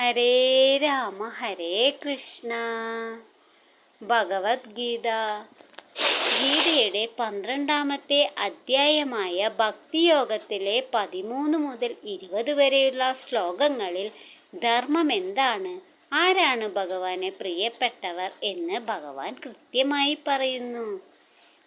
ഹരേ രാമ ഹരേ കൃഷ്ണ. ഭഗവത്ഗീത. ഗീതയുടെ പന്ത്രണ്ടാമത്തെ അധ്യായമായ ഭക്തിയോഗത്തിലെ പതിമൂന്ന് മുതൽ ഇരുപത് വരെയുള്ള ശ്ലോകങ്ങളിൽ ധർമ്മം എന്താണ്? ആരാണ് ഭഗവാനെ പ്രിയപ്പെട്ടവർ എന്ന് ഭഗവാൻ കൃത്യമായി പറയുന്നു.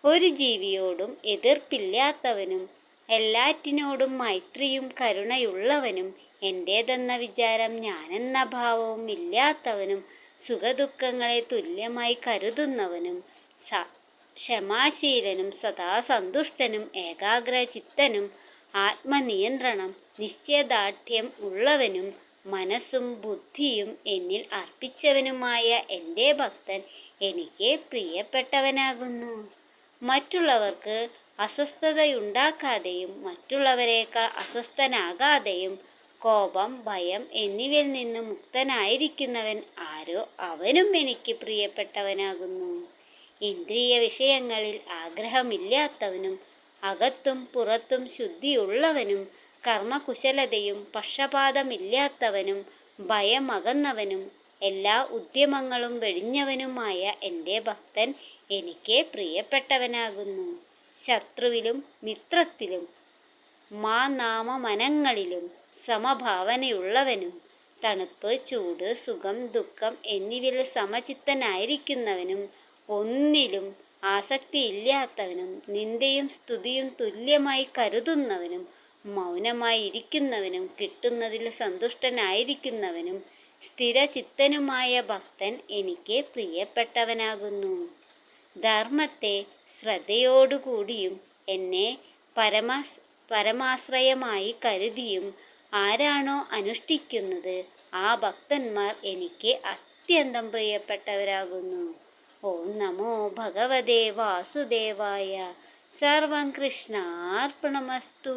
ഒരു ജീവിയോടും എതിർപ്പില്ലാത്തവനും എല്ലാറ്റിനോടും മൈത്രിയും കരുണയുള്ളവനും എന്റേതെന്ന വിചാരം ഞാനെന്ന ഭാവവും ഇല്ലാത്തവനും സുഖദുഃഖങ്ങളെ തുല്യമായി കരുതുന്നവനും ക്ഷമാശീലനും സദാസന്തുഷ്ടനും ഏകാഗ്രചിത്തനും ആത്മനിയന്ത്രണം നിശ്ചയദാർഢ്യം ഉള്ളവനും മനസ്സും ബുദ്ധിയും എന്നിൽ അർപ്പിച്ചവനുമായ എന്റെ ഭക്തൻ എനിക്ക് പ്രിയപ്പെട്ടവനാകുന്നു. മറ്റുള്ളവർക്ക് അസ്വസ്ഥതയുണ്ടാക്കാതെയും മറ്റുള്ളവരെക്കാൾ അസ്വസ്ഥനാകാതെയും കോപം ഭയം എന്നിവയിൽ നിന്ന് മുക്തനായിരിക്കുന്നവൻ ആരോ അവനും എനിക്ക് പ്രിയപ്പെട്ടവനാകുന്നു. ഇന്ദ്രിയ വിഷയങ്ങളിൽ ആഗ്രഹമില്ലാത്തവനും അകത്തും പുറത്തും ശുദ്ധിയുള്ളവനും കർമ്മകുശലതയും പക്ഷപാതമില്ലാത്തവനും ഭയമകന്നവനും എല്ലാ ഉദ്യമങ്ങളും വെടിഞ്ഞവനുമായ എന്റെ ഭക്തൻ എനിക്ക് പ്രിയപ്പെട്ടവനാകുന്നു. ശത്രുവിലും മിത്രത്തിലും മാ നാമമനങ്ങളിലും സമഭാവനയുള്ളവനും തണുപ്പ് ചൂട് സുഖം ദുഃഖം എന്നിവയിൽ സമചിത്തനായിരിക്കുന്നവനും ഒന്നിലും ആസക്തിയില്ലാത്തവനും നിന്ദയും സ്തുതിയും തുല്യമായി കരുതുന്നവനും മൗനമായി ഇരിക്കുന്നവനും കിട്ടുന്നതിൽ സന്തുഷ്ടനായിരിക്കുന്നവനും സ്ഥിരചിത്തനുമായ ഭക്തൻ എനിക്ക് പ്രിയപ്പെട്ടവനാകുന്നു. ധർമ്മത്തെ ശ്രദ്ധയോടുകൂടിയും എന്നെ പരമാ പരമാശ്രയമായി കരുതിയും ആരാണോ അനുഷ്ഠിക്കുന്നത് ആ ഭക്തന്മാർ എനിക്ക് അത്യന്തം പ്രിയപ്പെട്ടവരാകുന്നു. ഓം നമോ ഭഗവതേ വാസുദേവായ. സർവം കൃഷ്ണാർപ്പണമസ്തു.